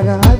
I got.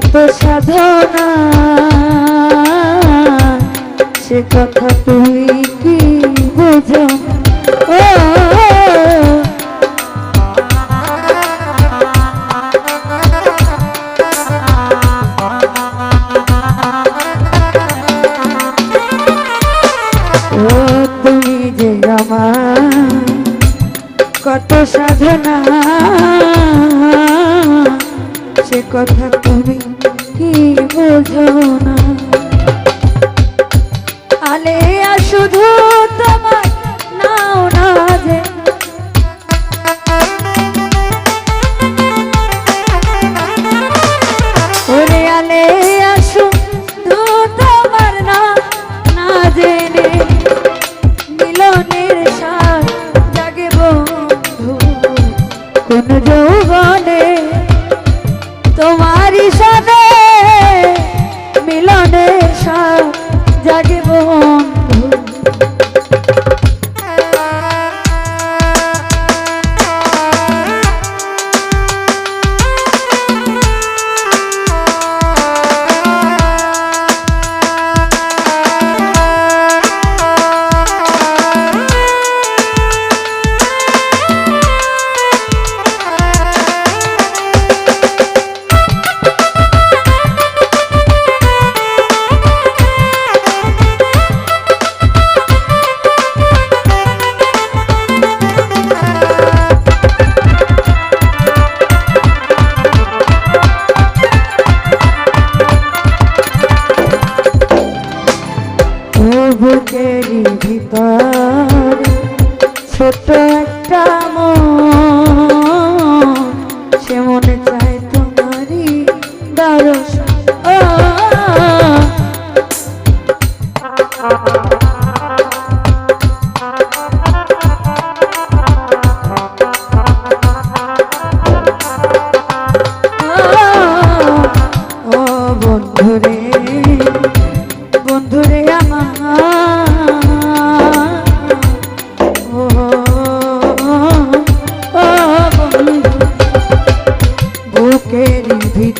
কত সাধনা সে কত নেয়া শুধু তোমার নাও না শুধু তোমার না না তোমারই সাথে মিলনের সার জাগিব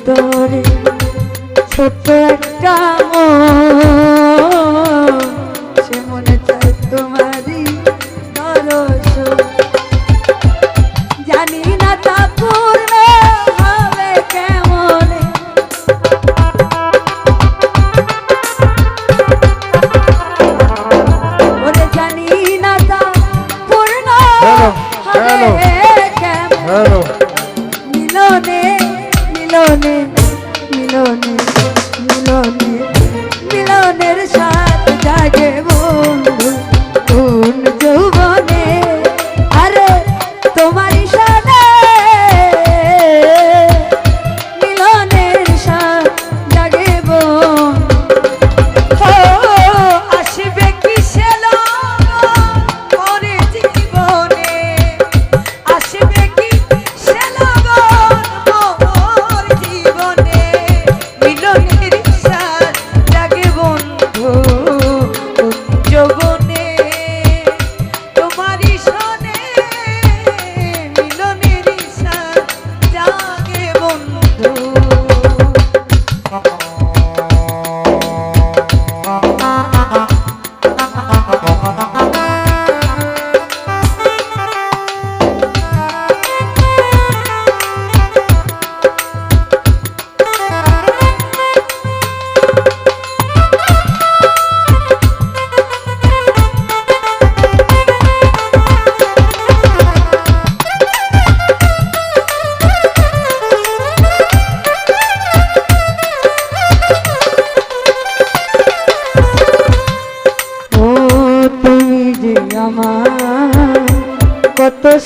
তোরে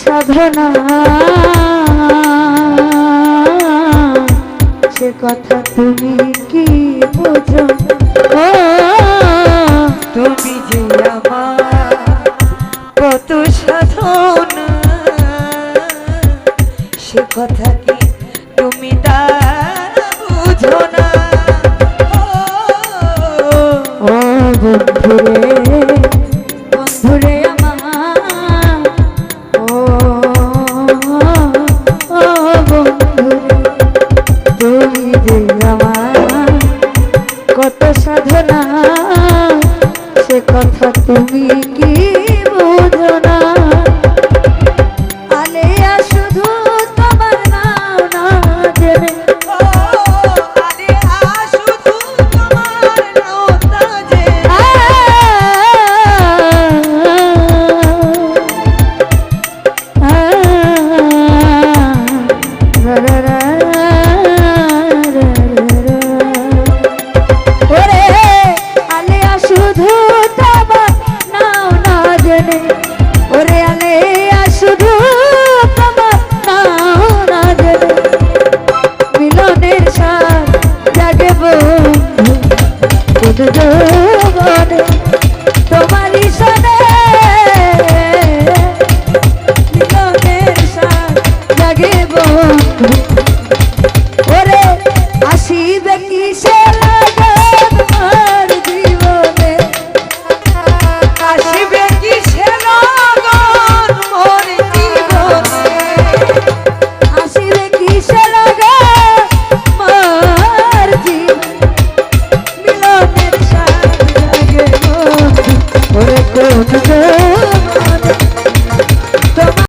সাধনা। সে কথা তুমি কি বোঝো? তুমি যে আমার বন্ধু da